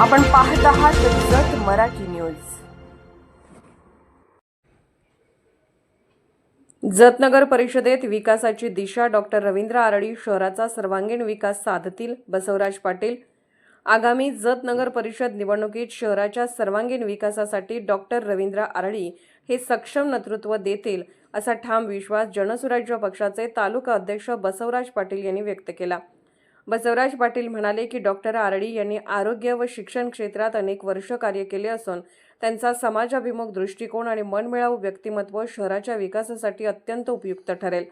आपण पाहत आहात जत मराठी न्यूज. जतनगर परिषदेत विकासाची दिशा डॉक्टर रवींद्र आरडी शहराचा सर्वांगीण विकास साधतील बसवराज पाटील. आगामी जत नगर परिषद निवडणुकीत शहराच्या सर्वांगीण विकासासाठी डॉक्टर रवींद्र आरडी हे सक्षम नेतृत्व देतील असा ठाम विश्वास जनसुराज्य पक्षाचे तालुका अध्यक्ष बसवराज पाटील यांनी व्यक्त केला. बसवराज पाटील म्हणाले की डॉक्टर आरडी यांनी आरोग्य व शिक्षण क्षेत्रात अनेक वर्ष कार्य केले असून त्यांचा समाजाभिमुख दृष्टिकोन आणि मनमिळावू व्यक्तिमत्व शहराच्या विकासासाठी अत्यंत उपयुक्त ठरेल.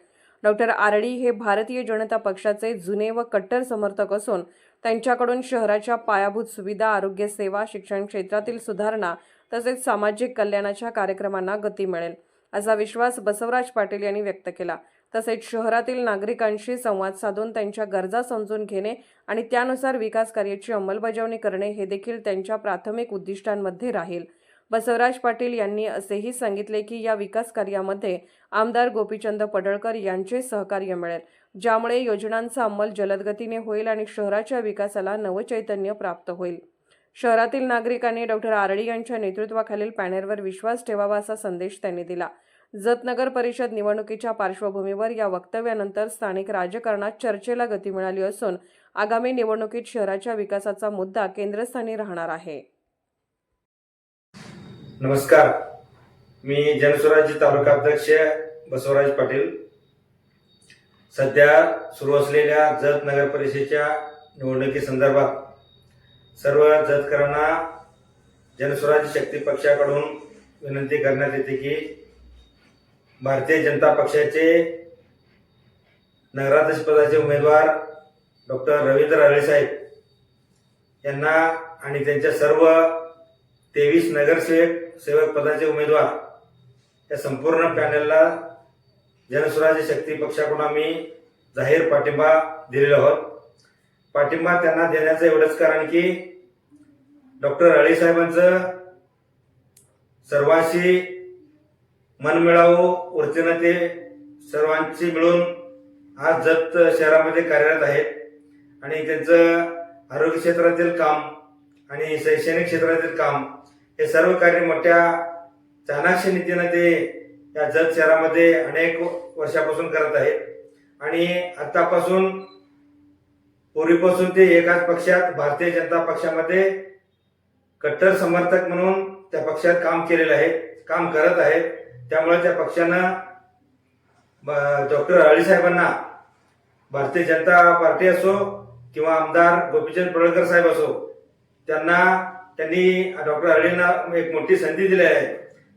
डॉक्टर आरडी हे भारतीय जनता पक्षाचे जुने व कट्टर समर्थक असून त्यांच्याकडून शहराच्या पायाभूत सुविधा आरोग्य सेवा शिक्षण क्षेत्रातील सुधारणा तसेच सामाजिक कल्याणाच्या कार्यक्रमांना गती मिळेल असा विश्वास बसवराज पाटील यांनी व्यक्त केला. तसेच शहरातील नागरिकांशी संवाद साधून त्यांच्या गरजा समजून घेणे आणि त्यानुसार विकास कार्याची अंमलबजावणी करणे हे देखील त्यांच्या प्राथमिक उद्दिष्टांमध्ये राहील. बसवराज पाटील यांनी असेही सांगितले की या विकास कार्यामध्ये आमदार गोपीचंद पडळकर यांचे सहकार्य मिळेल ज्यामुळे योजनांचा अंमल जलदगतीने होईल आणि शहराच्या विकासाला नवचैतन्य प्राप्त होईल. शहरातील नागरिकांनी डॉक्टर आरडी यांच्या नेतृत्वाखालील पॅनेलवर विश्वास ठेवावा असा संदेश त्यांनी दिला. जतनगर परिषद निवडणुकीच्या पार्श्वभूमीवर या वक्तव्यानंतर स्थानिक राजकारणात चर्चेला गती मिळाली असून आगामी निवडणुकीत शहराच्या विकासाचा मुद्दा केंद्रस्थानी राहणार आहे. नमस्कार. मी जनस्वराज्य तालुका अध्यक्ष बसवराज पाटील. सध्या सुरू असलेल्या जत नगर परिषदेच्या निवडणुकीसंदर्भात सर्व जतकरांना जनस्वराज्य शक्ती पक्षाकडून विनंती करण्यात येते की भारतीय जनता पक्षाचे नगराध्यक्ष पदाचे उमेदवार डॉक्टर रवींद्र आळेसाहेब यांना आणि त्यांच्या सर्व तेवीस नगरसेवक सेवक पदाचे उमेदवार या संपूर्ण पॅनलला जनस्वराज्य शक्ती पक्षाकडून आम्ही जाहीर पाठिंबा दिलेला आहोत. पाठिंबा त्यांना देण्याचं एवढंच कारण की डॉक्टर अळी साहेबांचं मन मनमिळावू ऊर्जेनं ते सर्वांची मिळून आज जत शहरामध्ये कार्यरत आहेत. आणि त्यांचं आरोग्य क्षेत्रातील काम आणि शैक्षणिक क्षेत्रातील काम हे सर्व कार्य मोठ्या चाणाक्ष नीतीनं ते या जत शहरामध्ये अनेक वर्षापासून करत आहेत. आणि आतापासून पूर्वीपासून ते एकाच पक्षात भारतीय जनता पक्षामध्ये कट्टर समर्थक म्हणून त्या पक्षात काम केलेलं आहे काम करत आहेत. त्यामुळे त्या पक्षानं डॉक्टर अळी साहेबांना भारतीय जनता पार्टी असो किंवा आमदार गोपीचंद पडळकर साहेब असो त्यांना त्यांनी डॉक्टर अळींना एक मोठी संधी दिली आहे.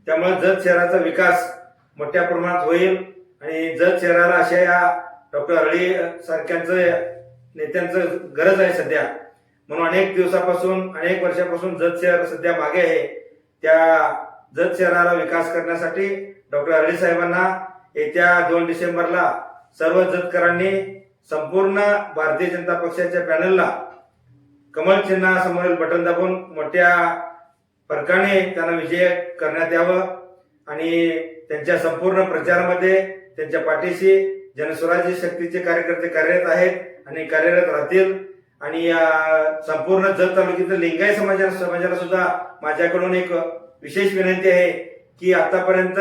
त्यामुळे जत शहराचा विकास मोठ्या प्रमाणात होईल आणि जत शहराला अशा या डॉक्टर अळी सारख्यांचं नेत्यांचं गरज आहे सध्या. म्हणून अनेक दिवसापासून अनेक वर्षापासून जत शहर सध्या मागे आहे. त्या जत शहराला विकास करण्यासाठी डॉक्टर अळी साहेबांना येत्या दोन डिसेंबरला सर्व जतकरांनी संपूर्ण भारतीय जनता पक्षाच्या पॅनलला कमल चिन्हासमोरील बटन दाबून मोठ्या फरकाने त्यांना विजय करण्यात यावं आणि त्यांच्या संपूर्ण प्रचारामध्ये त्यांच्या पाठीशी जनस्वराज्य शक्तीचे कार्यकर्ते कार्यरत आहेत आणि कार्यरत राहतील. आणि या संपूर्ण जत तालुक्यातील लिंगाय समाजा समाजाला सुद्धा माझ्याकडून एक विशेष विनंती आहे की आतापर्यंत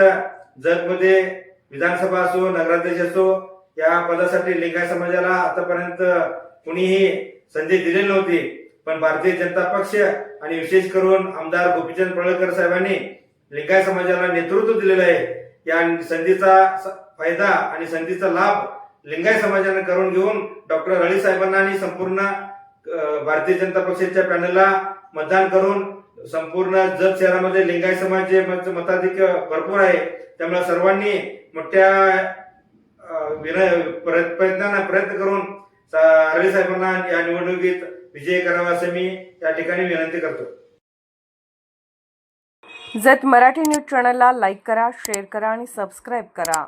जतमध्ये विधानसभा असो नगराध्यक्ष असो या पदासाठी लिंगाय समाजाला आतापर्यंत कुणीही संधी दिलेली नव्हती. पण भारतीय जनता पक्ष आणि विशेष करून आमदार गोपीचंद पळकर साहेबांनी लिंगाय समाजाला नेतृत्व दिलेलं आहे. या संधीचा स- फायदा आणि संधीचा लाभ लिंगाय समाजानं करून घेऊन डॉक्टर अळी साहेबांना आणि संपूर्ण भारतीय जनता पक्षाच्या पॅनलला मतदान करून संपूर्ण जत शहरामध्ये लिंगायत समाज मताधिक भरपूर आहे. त्यामुळे सर्वांनी मोठ्या विनय प्रयत्न प्रयत्नांना प्रयत्न करून अरळी साहेबांना या निवडणुकीत विजय करावा असं मी या ठिकाणी विनंती करतो. जत मराठी न्यूज चॅनलला लाईक करा शेअर करा आणि सबस्क्राईब करा.